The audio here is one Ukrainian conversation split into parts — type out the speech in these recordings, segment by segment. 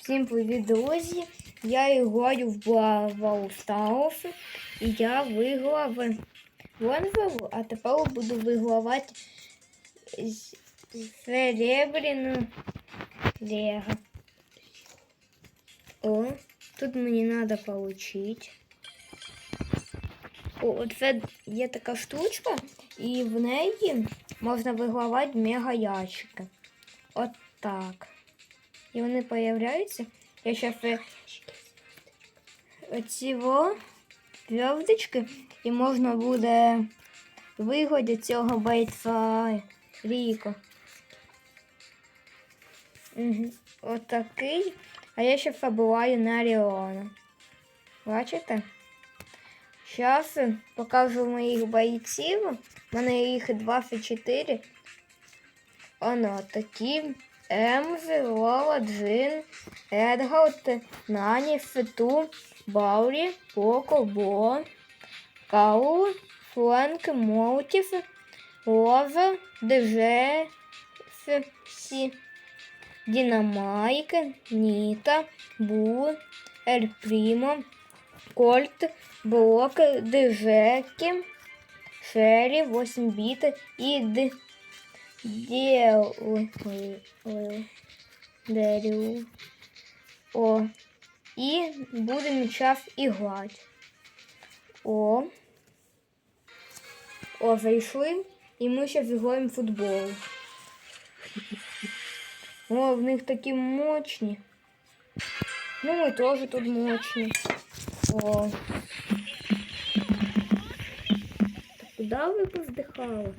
Всім привіт, друзі! Я граю в Brawl Stars і я виграв бронзову, а тепер буду вигравати з- серебряну лего. О, тут мені треба получить. О, оце є така штучка, і в неї можна вигравати мега ящики. От так. І вони появляються. Я зараз оці во зв'язочки, і можна буде вигодити цього бойця Ріко. Угу. Отакий. А я ще фабулаю на Леона. Бачите? Зараз покажу моїх бойців. У мене їх 24. Оно такі. Емзи, Лола, Джин, Едгард, Нані, Фету, Баурі, Поко, Бо, Каул, Фланк, Молтів, Роза, Деже, Сі, Динамайк, Ніта, Бу, Ель Прімо, Кольт, Блок, Дежеки, Шері, 8 біт і Д. Дел... Дерю. О. І будемо час іграти. О. О, зайшли. І ми зараз граємо в футбол. О, в них такі мощні. Ну, ми теж тут мощні. О. Та куди ви?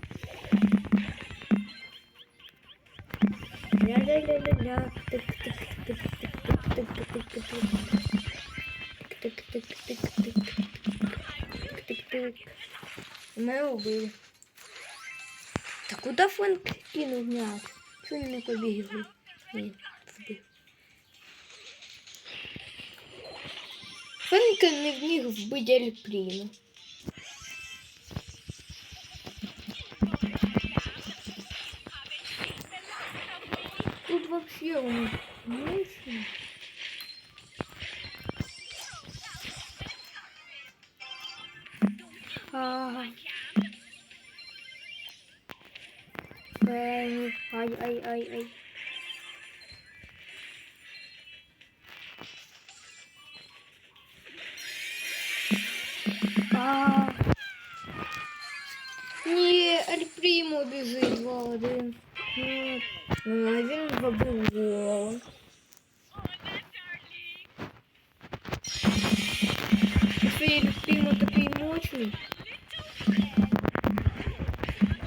Ля-ля-ля-ля-ля. Тик-тик-тик-тик-тик-тик-тик-тик. Тик-тик-тик-тик-тик. Тик-тик-тик. Мене убили. Та куди Френк кинув м'яч? Чого він не побігли? Ні, збив. Френк не вміг вбити Ельпріну. Вообще у них мощно. Ага. Ай, ай, ай, ай, ай. А. Ні, Ель Прімо біжить 2-1. Ну, ну, він забив гол. Це Ель Прімо такий мощний.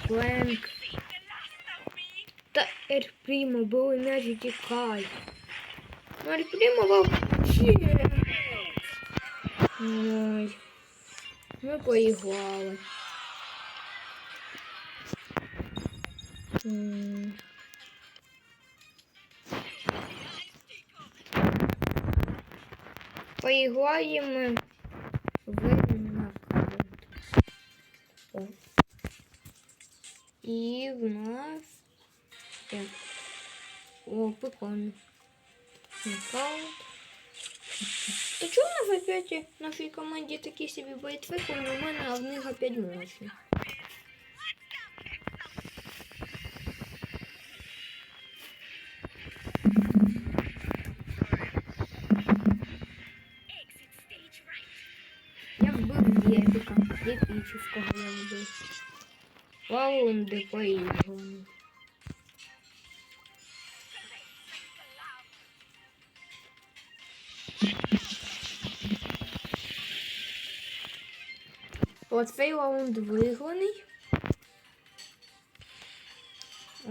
Фленк. Та Ель Прімо, були м'яч тікай. Ну, Ель Прімо вообще. Ой. Ми поіграли. М. Поіграємо в. І в нас. О, прикольно. Нокаут. Та чому у нас опять в нашій команді такі собі бойці, коли у мене, в них опять мощні? Єпічівського я вбив. Раунди поіграні. Оцей раунд виграний. О.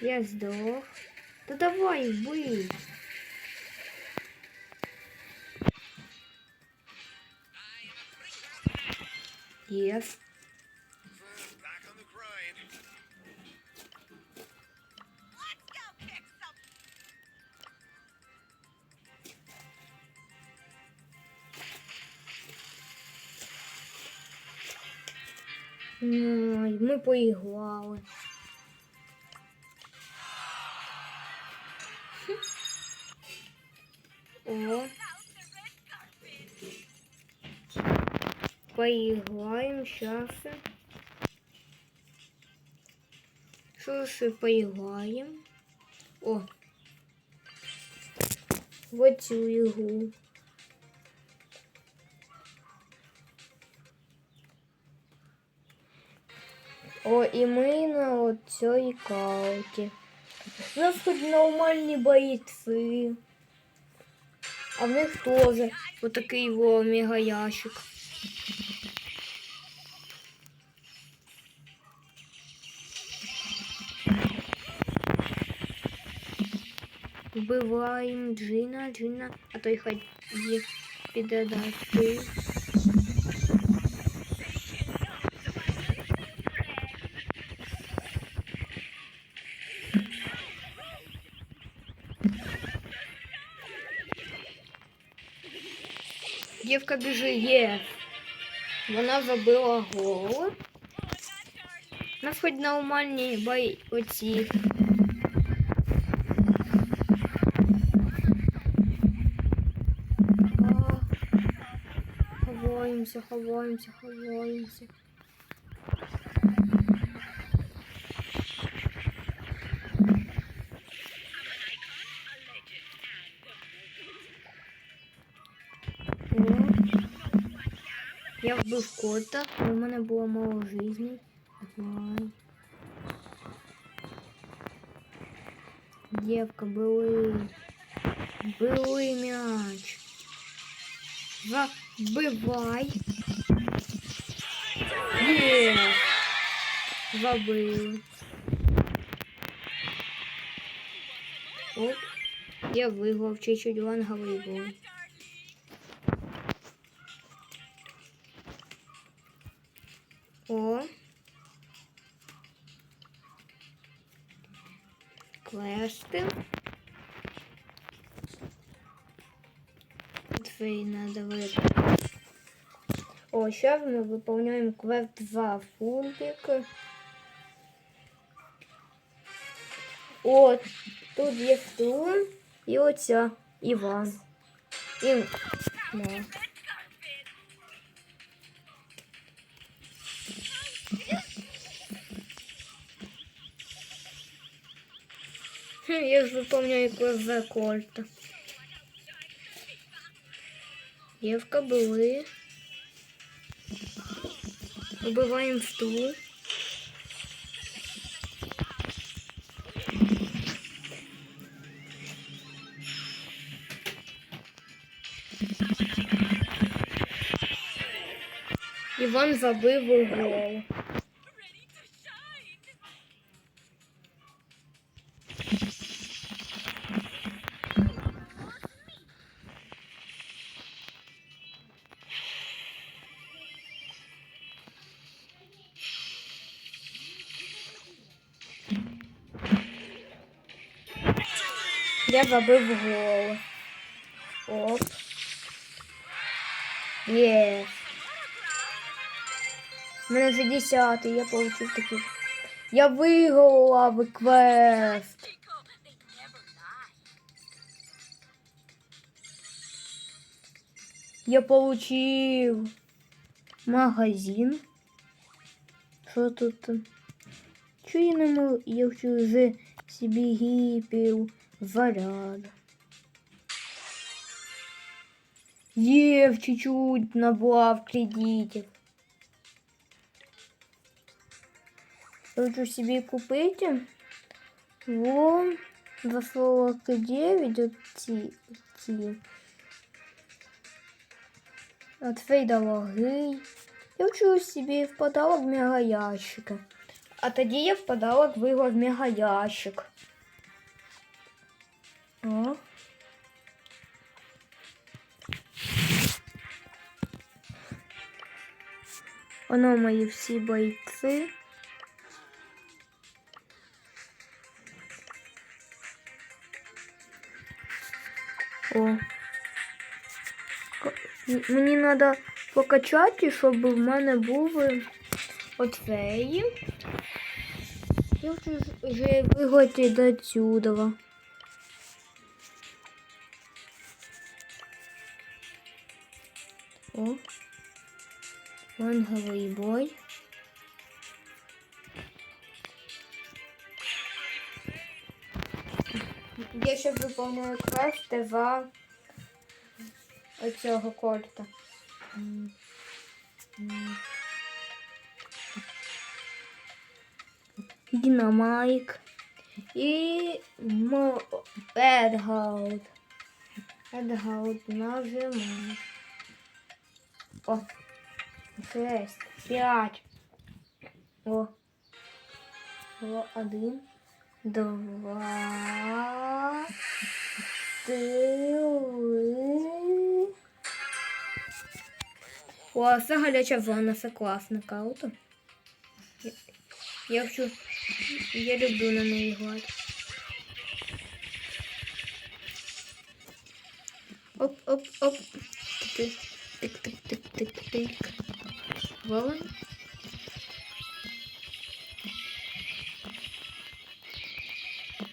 Я сдох. Да давай, бей. Yes. Back on the grind. Ну, і ми поіграли. О. Поиграем сейчас. Слушай, поиграем. О. Вот цю игру. О, і ми на цій карті. У нас тут нормальні бойці. А в них теж отакий во мегаящик. Вбиваємо Джина, Джина, а той хай піде піддати. Дівка біжить, є. Вона забила гол. У нас хоч нормальні бой оці. А, Ховаємося, ховаємося, ховаємося. Я вбив кота, у мене було мало жизни. Давай. Девка, були. Були м'яч. Забивай. Є. Забив. Оп. Я виграв чуть-чуть ланговий бой. О, сейчас мы выполняем квест 2 фунтик. От, тут є Стун і оця Іван. І... Да. Хм, Я ж выполняю квест за кольта. Девка были. Убиваем стул. Иван забив у гол. Я забив гол. Оп. Єс. У мене вже 10, я получив такий. Я виграла квест. Я получив магазин. Що тут? Чого я не можу? Я хочу вже собі гіпів заряд. Є, в чуть-чуть набрав кредитів. Хочу себе купить. Вон за 49 от ці, ці. От фейда ваги. Я хочу себе в подарок мегаящика. А тоді я в подарок виграв мегаящик. О. Воно мої всі бойці. О. Мені треба покачати, щоб в мене був оцеї. Я хочу вже виготи до цюдова. О. Ранговий бой. Я ще виповнюю квести за оцього кольта. М. Динамайк і мо... Едгаут. Едгаут нажимаю. О, шесть, пять. О. Один, два, три. О, це гаряча ванна, це класно, круто. Я, я хочу, я люблю на неї грати. Оп, оп, оп. Тик, тик, тик, тик, тик, тик. Вован.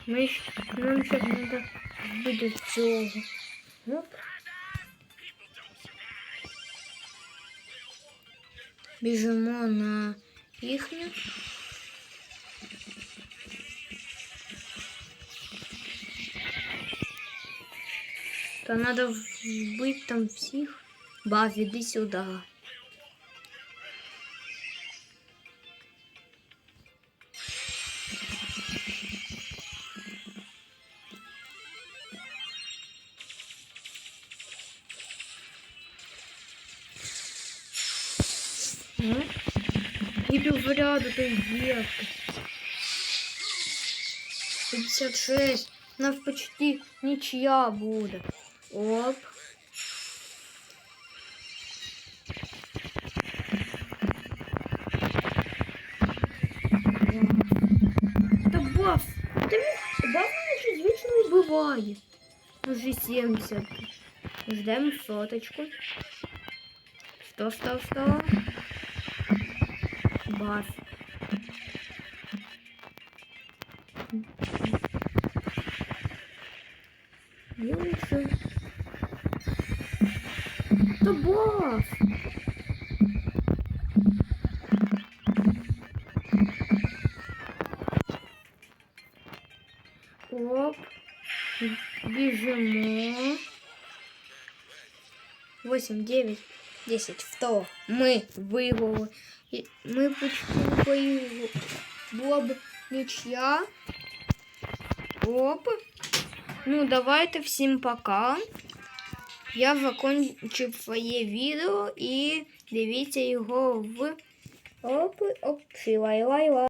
Ми ж, нам ще треба буде цього. Оп. Біжимо на їхню. Та треба вбити там всіх. Бав, іди сюди. Ряду, ты девка. 56. У нас почти ничья будет. Оп. Та баф! Та він- баф мене ще звично вбиває. Уже 70. Ждемо соточку. Сто, сто, сто. Баф. Я лучше. Да баф. Оп. Бежимо. Восемь, девять, десять, сто. Мы выиграли. Ми выиграли. Була б нічия. Оп. Ну, давайте всім пока. Я закончив своє відео і дивіться його в оп, оп, лай лай лай